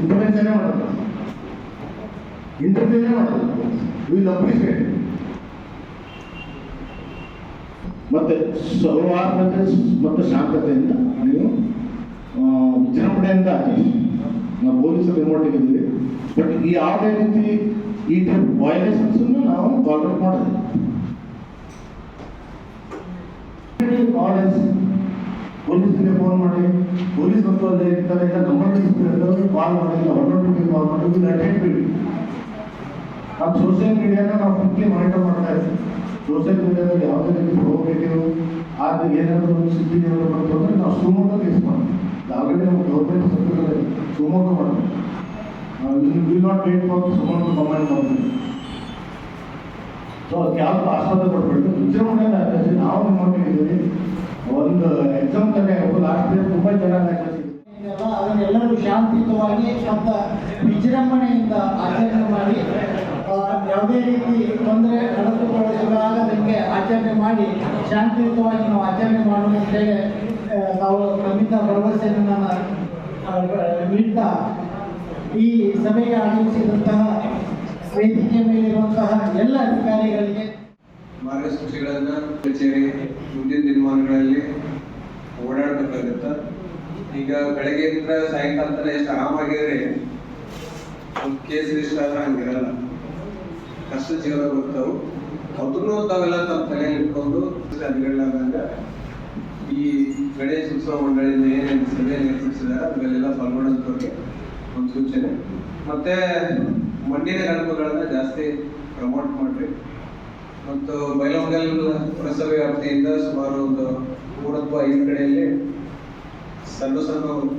ಇಂಟರ್ವೆನ್ಷನ್ನೇ ಮಾಡೋದು ಇಂಟರ್ವ್ಯೂನೇ ಮಾಡೋದು ವಿಲ್ ಮತ್ತೆ ಸೌಹಾರ್ದತೆ, ಮತ್ತು ಶಾಂತತೆಯಿಂದ ನೀವು ವಿಜೃಂಭಣೆಯಿಂದ ಆಚರಿಸಿ. ನಾವು ಪೊಲೀಸರು ರಿಮೋಟ್ ಇದ್ದೀವಿ ಬಟ್ ಈ ಯಾವುದೇ ರೀತಿ ಈ ಟೈಪ್ ವೈಲೇಷನ್ಸನ್ನು ನಾವು ಟಾಲರೇಟ್ ಮಾಡೋದಿಲ್ಲ. ಕಾಲೇಜ್ ಪೊಲೀಸ್ಗೆ ಫೋನ್ ಮಾಡಿ, ಪೊಲೀಸ್ ಮತ್ತು ಇರ್ತಾರೆ, ಇಲ್ಲ ನಂಬರ್ ಕಾಲ್ ಮಾಡಿ, ಇಲ್ಲ ಒನ್ ನಾಟ್ ಟೂಗೆ ಕಾಲ್ ಮಾಡಿ, ಇಲ್ಲ ಅಟೆಂಡ್ ಬಿಡಿ ನಾವು ಸೋಷಿಯಲ್ ಮೀಡಿಯಾನ ನಾವು ಕ್ವಿಕ್ಲಿ ಮಾನಿಟರ್ ಮಾಡ್ತಾ ಇದ್ದೀವಿ. ಸೋಷಿಯಲ್ ಮೀಡಿಯಾದಲ್ಲಿ ಯಾವುದೇ ರೀತಿ ಪ್ರೊವೋಕೇಟಿವ್ ಆದ ಏನಾದರೂ ಒಂದು ಸುದ್ದಿ ಏನಾದರೂ ಬಂತು ಅಂದರೆ ನಾವು ಶಿವಮೊಗ್ಗ ಕೇಸ್ ಮಾಡ್ತೀವಿ. ಆಲ್ರೆಡಿ ನಮ್ಮ ಗೌರ್ಮೆಂಟ್ ಸರ್ಕಲ್ ಶಿವಮೊಗ್ಗ ಮಾಡ್ತೀವಿ ನಾವು will not to for Shivamogga command ಮಾಡ್ತೀವಿ ಸೊ ಅದಕ್ಕೆ ಯಾವ ಆಸ್ಪತ್ರೆ ಕೊಡ್ಬೇಕು ವಿಜೃಂಭಣೆಯಿಂದ ಆಚರಿಸಿ ನಾವು ಮಟ್ಟಿದ್ದೀವಿ ಒಂದು ಎಕ್ಸಾಮ್ ತಲೆ ಲಾಸ್ಟ್ ಇಯರ್ ತುಂಬ ಚೆನ್ನಾಗಿ ಅದನ್ನೆಲ್ಲರೂ ಶಾಂತಿಯುತವಾಗಿ ಶಬ್ದ ವಿಜೃಂಭಣೆಯಿಂದ ಆಚರಣೆ ಮಾಡಿ ಯಾವುದೇ ರೀತಿ ತೊಂದರೆ ನಡೆದುಕೊಳ್ಳಲಾಗದಂಗೆ ಆಚರಣೆ ಮಾಡಿ, ಶಾಂತಿಯುತವಾಗಿ ನಾವು ಆಚರಣೆ ಮಾಡುವಂತೇಳಿ ನಾವು ನಮ್ಮಿಂದ ಭರವಸೆಯನ್ನು ನಾನು ನೀಡ್ತಾ ಈ ಸಭೆಗೆ ಆಗಮಿಸಿದಂತಹ ವೇದಿಕೆ ಮೇಲಿರುವಂತಹ ಎಲ್ಲ ಅಧಿಕಾರಿಗಳಿಗೆ ಮಾರ್ಗಸೂಚಿಗಳನ್ನ ಕಚೇರಿ ಮುಂದಿನ ದಿನಮಾನಗಳಲ್ಲಿ ಓಡಾಡಬೇಕಾಗುತ್ತ. ಈಗ ಬೆಳಗ್ಗೆಯಿಂದ ಸಾಯಂಕಾಲ ತನಕ ಎಷ್ಟು ಆರಾಮಾಗಿದ್ರೆ ಒಂದು ಕೇಸ್ ರಿಜಿಸ್ಟರ್ ಆದ್ರೆ ಹಂಗಿರಲ್ಲ. ಕಷ್ಟ ಜೀವನ ಬರ್ತಾವು. ಅದನ್ನು ತಾವೆಲ್ಲ ತಮ್ಮ ತಲೆಯಲ್ಲಿ ಇಟ್ಕೊಂಡು ಅಧಿಕಾರಿಗಳಾದಾಗ ಈ ಗಣೇಶ ಉತ್ಸವ ಮಂಡಳಿಯಿಂದ ಏನೇನು ಸಭೆ ಏರ್ಪಡಿಸಿದಾರೆ, ಅದರಲ್ಲೆಲ್ಲ ಪಾಲ್ಗೊಳ್ಳೋದವ್ರಿಗೆ ಒಂದು ಸೂಚನೆ. ಮತ್ತೆ ಮಣ್ಣಿನ ಗಣಪಗಳನ್ನ ಜಾಸ್ತಿ ಪ್ರಮೋಟ್ ಮಾಡ್ರಿ. ಮತ್ತು ಬೈಲಹೊಂಗಲ್ ಪುರಸಭೆ ವ್ಯಾಪ್ತಿಯಿಂದ ಸುಮಾರು ಒಂದು ಮೂವತ್ತು ಐದು ಕಡೆಯಲ್ಲಿ ಸಣ್ಣ ಸಣ್ಣ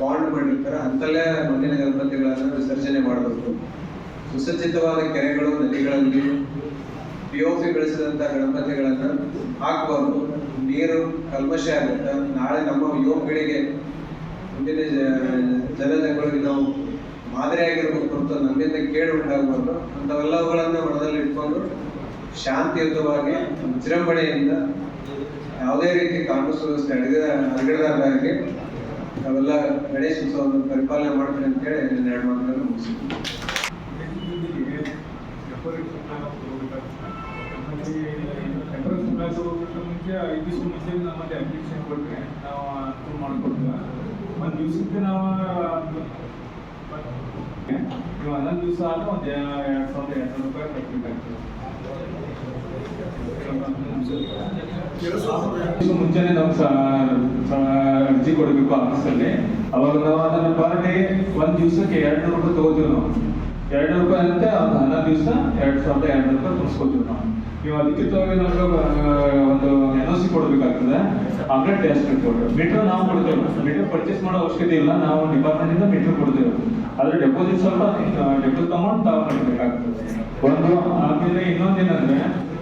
ಬಾಂಡ್ ಮಾಡಿರ್ತಾರೆ. ಅಂತಲ್ಲೇ ಮಣ್ಣಿನ ಗಣಪತಿಗಳನ್ನು ವಿಸರ್ಜನೆ ಮಾಡಬೇಕು. ಸುಸಜ್ಜಿತವಾದ ಕೆರೆಗಳು, ನದಿಗಳಲ್ಲಿ ಪಿ ಓ ಪಿ ಬೆಳೆಸಿದಂಥ ಗಣಪತಿಗಳನ್ನು ಹಾಕಬಾರ್ದು. ನೀರು ಕಲ್ಮಶ ಆಗುತ್ತೆ. ನಾಳೆ ನಮ್ಮ ಯುವ ಪೀಳಿಗೆ ಮುಂದಿನ ಜ- ಜನತೆಗಳಿಗೆ ನಾವು ಮಾದರಿಯಾಗಿರ್ಬೇಕು ಹೊರತು ನಮ್ಮಿಂದ ಕೇಡು ಉಂಟಾಗಬಾರ್ದು ಮನದಲ್ಲಿ ಇಟ್ಕೊಂಡು ಶಾಂತಿಯುತವಾಗಿ ವಿಜೃಂಭಣೆಯಿಂದ ಯಾವುದೇ ರೀತಿ ಕಾನೂನು ಸುವ್ಯವಸ್ಥೆ ಅಡಗಿದ ಅಡಗಿಡದಾಗಿ ನಾವೆಲ್ಲ ಗಣೇಶ ಉತ್ಸವವನ್ನು ಪರಿಪಾಲನೆ ಮಾಡ್ತೀವಿ ಅಂತೇಳಿ ಎರಡು ಮಾತುಗಳನ್ನು ಮುಗಿಸ್ತೀನಿ. ಮುಂಚೆ ದಿವಸ ಮುಂಚೆ ನಮ್ಮಲ್ಲಿ ಅಪ್ಲಿಕೇಶನ್ ಕೊಟ್ಟರೆ ನಾವು ದಿವಸಕ್ಕೆ ನಾವು ನೀವು ಹನ್ನೊಂದು ದಿವಸ ಆದ್ರೆ ಒಂದು, ಎರಡು ಸಾವಿರದ ಎರಡು ಸಾವಿರ ರೂಪಾಯಿ ಕಟ್ಟಬೇಕಾಗ್ತದೆ ಮುಂಚೆನೆ ನಾವು ಅರ್ಜಿ ಕೊಡಬೇಕು ಆಫೀಸಲ್ಲಿ. ಅವಾಗ ನಾವು ಅದನ್ನ ಪರ್ ಡೇ ಒಂದ್ ದಿವಸಕ್ಕೆ ಎರಡು ರೂಪಾಯಿ ತಗೋತೀವಿ ನಾವು. ಎರಡು ನೂರು ರೂಪಾಯಿ ಅಂತ ಒಂದು ಹನ್ನೊಂದು ದಿವಸ, ಎರಡು ಸಾವಿರದ ಎರಡ್ನೂರು ರೂಪಾಯಿ ತುಂಬಿಸ್ಕೊತೀವಿ ನಾವು. ನೀವು ಅದಕ್ಕೆ ನಮ್ಗೆ ಒಂದು ಎನ್ ಒ ಸಿ ಕೊಡಬೇಕಾಗ್ತದೆ. ಅಂದ್ರೆ ಟೆಸ್ಟ್ ರಿಪೋರ್ಟ್ ಮೀಟರ್ ನಾವು ಕೊಡ್ತೇವೆ. ಮೀಟರ್ ಪರ್ಚೇಸ್ ಮಾಡೋ ಅವಶ್ಯಕತೆ ಇಲ್ಲ. ನಾವು ಡಿಪಾರ್ಟ್ಮೆಂಟ್ ಇಂದ ಮೀಟರ್ ಕೊಡ್ತೇವೆ. ಆದ್ರೆ ಡೆಪಾಸಿಟ್ ಸ್ವಲ್ಪ ಡೆಪಾಸಿಟ್ ಅಮೌಂಟ್ ತಾವು ಕಟ್ಟಬೇಕಾಗ್ತದೆ ಒಂದು, ಆಮೇಲೆ ಇನ್ನೊಂದೇನಂದ್ರೆ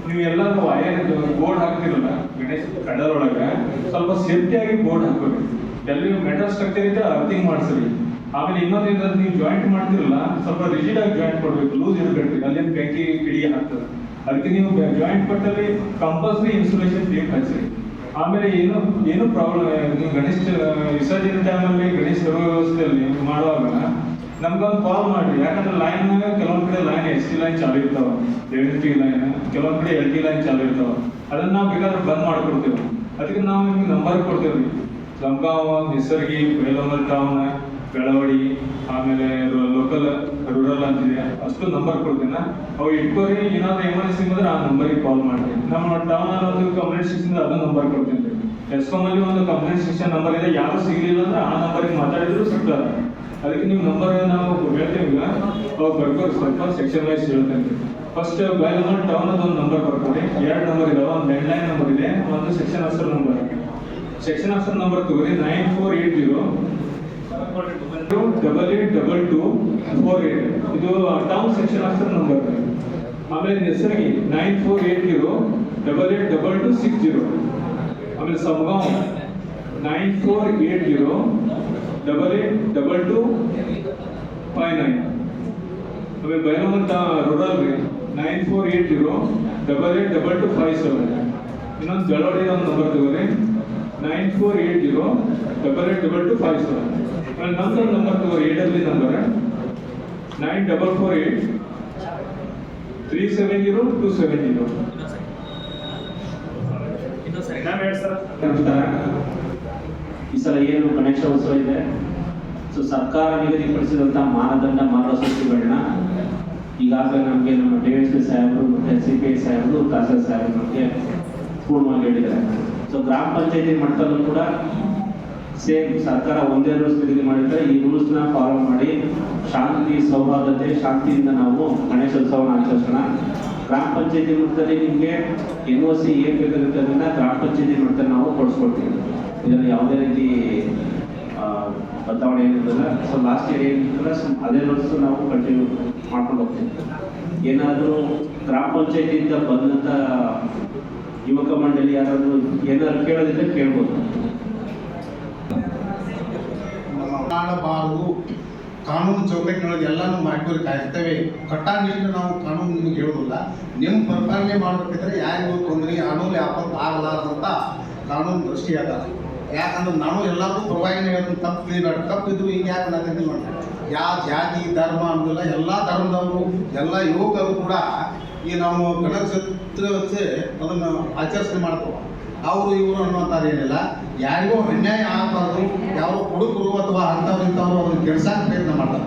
ನೀವು ಎಲ್ಲರೂ ವಯರ್ ಬೋರ್ಡ್ ಹಾಕ್ತಿರಲ್ಲ, ಗಣೇಶ ಕಡಲ್ ಒಳಗೆ, ಸ್ವಲ್ಪ ಸೇಫ್ಟಿಯಾಗಿ ಬೋರ್ಡ್ ಹಾಕಬೇಕು. ಎಲ್ಲಿ ಮೆಟಲ್ ಸ್ಟ್ರಕ್ಚರ್ ಇದ್ರೆ ಅರ್ಥಿಂಗ್ ಮಾಡಿಸ್ರಿ. ಆಮೇಲೆ ಇನ್ನೊಂದೇನಂದ್ರೆ ನೀವು ಜಾಯಿಂಟ್ ಮಾಡ್ತಿರಲ್ಲ, ಸ್ವಲ್ಪ ರಿಜಿಡ್ ಆಗಿ ಜಾಯಿಂಟ್ ಕೊಡ್ಬೇಕು. ಲೂಸ್ ಇರಬೇಕು. ಅಲ್ಲಿಂದ ಬೆಂಕಿ, ಕಿಡಿ ಹಾಕ್ತದೆ. ಅದಕ್ಕೆ ನೀವು ಜಾಯಿಂಟ್ ಪಟ್ಟಲ್ಲಿ ಕಂಪಲ್ಸರಿ ಇನ್ಸುಲೇಷನ್ ಟೇಪ್ ಹಚ್ಚಿರಿ ಆಮೇಲೆ ಏನು ಏನು ಪ್ರಾಬ್ಲಮ್ ನೀವು ಗಣೇಶ ವಿಸರ್ಜನೆ ಟೈಮಲ್ಲಿ ಗಣೇಶ ವ್ಯವಸ್ಥೆಯಲ್ಲಿ ಮಾಡುವಾಗ ನಮ್ಗೊಂದು ಕಾಲ್ ಮಾಡಿ. ಯಾಕಂದ್ರೆ ಲೈನ್ ಕೆಲವೊಂದ್ ಕಡೆ ಲೈನ್ ಎಸ್ ಟಿ ಲೈನ್ ಚಾಲು ಇರ್ತಾವ ಎಲ್ ಟಿ ಲೈನ್ ಕೆಲವೊಂದ್ ಕಡೆ ಎಲ್ ಟಿ ಲೈನ್ ಚಾಲು ಇರ್ತಾವ. ಅದನ್ನ ನಾವು ಬೇಕಾದ್ರೆ ಬಂದ್ ಮಾಡ್ಕೊಡ್ತೇವೆ. ಅದಕ್ಕೆ ನಾವು ನಿಮ್ಗೆ ನಂಬರ್ ಕೊಡ್ತೇವೆ. ಲಂಕಾವ ನಿಸರ್ಗಿ ಬೇಲೂರು ಟೌನ್ ಬೆಳವಡಿ, ಆಮೇಲೆ ಲೋಕಲ್ ರೂರಲ್ ಅಂತಿದೆ, ಅಷ್ಟು ನಂಬರ್ ಕೊಡ್ತೇನೆ. ಅವು ಇಟ್ಕೋರಿ ಏನಾದ್ರು ಎಮರ್ಜೆನ್ಸಿ ಬಂದ್ರೆ ಆ ನಂಬರಿಗೆ ಕಾಲ್ ಮಾಡ್ತೀನಿ. ನಮ್ಮ ಟೌನ್ ಒಂದು ಕಂಪ್ಲೇಂಟ್ ಸೆಕ್ಷನ್ ಅದನ್ನ ನಂಬರ್ ಕೊಡ್ತೀನಿ ಎಸ್ಕಾಮ್ ಅಲ್ಲಿ ಒಂದು ಕಂಪ್ಲೇಂಟ್ ಸೆಕ್ಷನ್ ನಂಬರ್ ಇದೆ, ಯಾರು ಸಿಗಲಿಲ್ಲ ಅಂದ್ರೆ ಆ ನಂಬರಿಗೆ ಮಾತಾಡಿದ್ರು ಸಿಗ್ತಾರೆ ಅದಕ್ಕೆ ನೀವು ನಂಬರ್ ನಾವು ಹೇಳ್ತೀವಿ ಅವಾಗ ಬರ್ಕೋರಿ, ಸ್ವಲ್ಪ ಸೆಕ್ಷನ್ ವೈಸ್ ಹೇಳ್ತೇನೆ ಫಸ್ಟ್ ಬೈಲಮಲ್ ಟೌನ್ ಒಂದು ನಂಬರ್ ಬರ್ಕೊಳ್ಳಿ ಎರಡು ನಂಬರ್ ಇದಾವೆ ಒಂದು ಲ್ಯಾಂಡ್ ಲೈನ್ ನಂಬರ್ ಇದೆ, ಒಂದು section officer number section officer number ತಗೋರಿ nine four eight zero double eight double two four eight ಇದು ಟೌನ್ ಸೆಕ್ಷನ್ ಆಫೀಸರ್ ನಂಬರ್ ಆಮೇಲೆ ಹೆಸರಿಗೆ nine four eight zero double eight double two six zero ಆಮೇಲೆ Samgaon nine four eight zero double eight double two five nine ಆಮೇಲೆ ಬೈಲಮಂತ rural ರೀ nine four eight zero double eight double two five seven ಇನ್ನೊಂದು ಜಳವಳಿ ಒಂದು number ತಗೋರಿ. Nine four eight zero double eight double two five seven ನಮ್ದೊಂದು number ತಗೋರಿ ಏಟಲ್ಲಿ number nine double four eight three seven zero two seven zero ನಮಸ್ಕಾರ. ಈ ಸಲ ಏನು ಗಣೇಶೋತ್ಸವ ಇದೆ? ಸೊ ಸರ್ಕಾರ ನಿಗದಿಪಡಿಸಿದಂಥ ಮಾನದಂಡ ಮಾರ್ಗಸೂಚಿಗಳನ್ನ ಈಗಾಗಲೇ ನಮಗೆ ನಮ್ಮ ಡಿ ಎಸ್ ಪಿ ಸಾಹೇಬರು ಮತ್ತು ಸಿ ಪಿ ಐ ಸಾಹೇಬರು ತಹಸೀಲ್ ಸಾಹೇಬರು ನಮಗೆ ಪೂರ್ಣವಾಗಿ ಹೇಳಿದ್ದಾರೆ. ಸೊ ಗ್ರಾಮ ಪಂಚಾಯತಿ ಮಟ್ಟದಲ್ಲೂ ಕೂಡ ಸೇಮ್ ಸರ್ಕಾರ ಒಂದೇ ರೂಲ್ಸ್ ನಿಗದಿ ಮಾಡಿದ್ರೆ ಈ ರೂಲ್ಸ್ನ ಫಾಲೋ ಮಾಡಿ ಶಾಂತಿ, ಸೌಹಾರ್ದತೆ, ಶಾಂತಿಯಿಂದ ನಾವು ಗಣೇಶೋತ್ಸವನ ಆಚರಿಸೋಣ. ಗ್ರಾಮ ಪಂಚಾಯತಿ ಮಟ್ಟದಲ್ಲಿ ನಿಮಗೆ ಎನ್ ಒ ಸಿ ಏನು ಬೇಕಾಗುತ್ತೆ ಅದನ್ನ ಗ್ರಾಮ ಪಂಚಾಯತಿ ಮಟ್ಟದಲ್ಲಿ ನಾವು ಕೊಡಿಸ್ಕೊಡ್ತೀವಿ. ಇದರಲ್ಲಿ ಯಾವುದೇ ರೀತಿ ಬದಲಾವಣೆ ಏನಿರಲಿಲ್ಲ ಸೊ ಲಾಸ್ಟ್ ಇಯರ್ ಏನಿರ್ತಲ್ಲ ಸೊ, ಅದೇ ರೂಲ್ಸ್ ನಾವು ಕಂಟಿನ್ಯೂ ಮಾಡ್ಕೊಂಡು ಹೋಗ್ತೀವಿ. ಏನಾದರೂ ಗ್ರಾಮ ಪಂಚಾಯತಿಯಿಂದ ಬಂದಂಥ ಯುವಕ ಮಂಡಳಿ ಯಾರಾದರೂ ಏನಾದ್ರು ಕೇಳೋದಿದ್ರೆ ಕೇಳ್ಬೋದು. ಮಾಡಬಾರದು ಕಾನೂನು ಚೌಕಟ್ಟಿನೊಳಗೆ ಎಲ್ಲಾನು ಕಾಯ್ತೇವೆ. ಕಟ್ಟಾನಿಟ್ಟು ನಾವು ಕಾನೂನು ನಿಮಗೆ ಹೇಳುವುದಿಲ್ಲ. ನಿಮ್ಮ ಪರಿಪಾಲನೆ ಮಾಡಬೇಕಿದ್ರೆ ಯಾರಿಗೂ ತೊಂದರೆ, ಅನುಕೂಲ ಆಪತ್ತು ಆಗಲಾರ್ದಂತ ಕಾನೂನು ದೃಷ್ಟಿ ಅದ. ಯಾಕಂದ್ರೆ ನಾವು ಎಲ್ಲರಿಗೂ ಪರವಾಗಿನೇ ಹೇಳ್ತೀನಿ ತಪ್ಪು ತಿಳಿಬೇಡ. ತಪ್ಪಿದ್ರು ಹಿಂಗೆ ಯಾಕೆ ನಾನು ಯಾವ ಜಾತಿ, ಧರ್ಮ ಅನ್ನೋದಿಲ್ಲ ಎಲ್ಲ ಧರ್ಮದವರು, ಎಲ್ಲ ಯುವಕರು ಕೂಡ ಈ ನಾವು ಗಣಕ ಚತುರ್ಥಿ ಅದನ್ನು ಆಚರಿಸಣೆ ಮಾಡ್ತೇವೆ. ಅವರು ಇವರು ಅನ್ನೋಂಥದ್ದು ಏನಿಲ್ಲ. ಯಾರಿಗೂ ಅನ್ಯಾಯ ಆಗಬಾರ್ದು. ಯಾವ ಹುಡುಕರು ಅಥವಾ ಅಂಥವ್ರು ಇಂಥವ್ರು ಅದನ್ನು ಕೆಡ್ಸಕ್ಕೆ ಪ್ರಯತ್ನ ಮಾಡ್ತಾರೆ.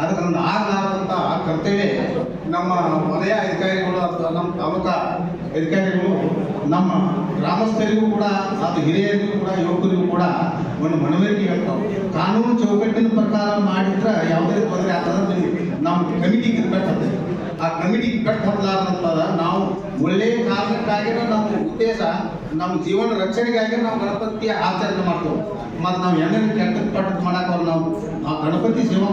ಅದಕ್ಕೆ ನನ್ನ ಆ ಕರ್ತವ್ಯ ನಮ್ಮ ವಲಯ ಅಧಿಕಾರಿಗಳು ಅಥವಾ ನಮ್ಮ ತಾಲೂಕಾ ಅಧಿಕಾರಿಗಳು, ನಮ್ಮ ಗ್ರಾಮಸ್ಥರಿಗೂ ಕೂಡ ಅದು ಹಿರಿಯರಿಗೂ ಕೂಡ, ಯುವಕರಿಗೂ ಕೂಡ ಒಂದು ಮನವರಿಕೆ ಹೇಳ್ತಾವೆ ಕಾನೂನು ಚೌಕಟ್ಟಿನ ಪ್ರಕಾರ ಮಾಡಿದ್ರೆ ಯಾವುದೇ ತೊಂದರೆ ಆಗ್ತದೆ ನಮ್ಮ ಕಮಿಟಿಗೆ ಇರ್ಬೇಕಾಗ್ತದೆ ಆ ಕಮಿಟಿಗೆ ಕಟ್ಟ ಹತ್ತಲಾರ್ದಂತದ ನಾವು ಒಳ್ಳೆಯ ಕಾರಣಕ್ಕಾಗಿನ ನಮ್ಮ ಉದ್ದೇಶ ನಮ್ಮ ಜೀವನ ರಕ್ಷಣೆಗಾಗಿ ನಾವು ಗಣಪತಿಯ ಆಚರಣೆ ಮಾಡ್ತೇವೆ. ಮತ್ತು ನಾವು ಹೆಂಗೆ ಕೆಟ್ಟ ಪಟ್ಟ ಮಾಡಕ್ಕೆ ನಾವು ಆ ಗಣಪತಿ ಸೇವಾ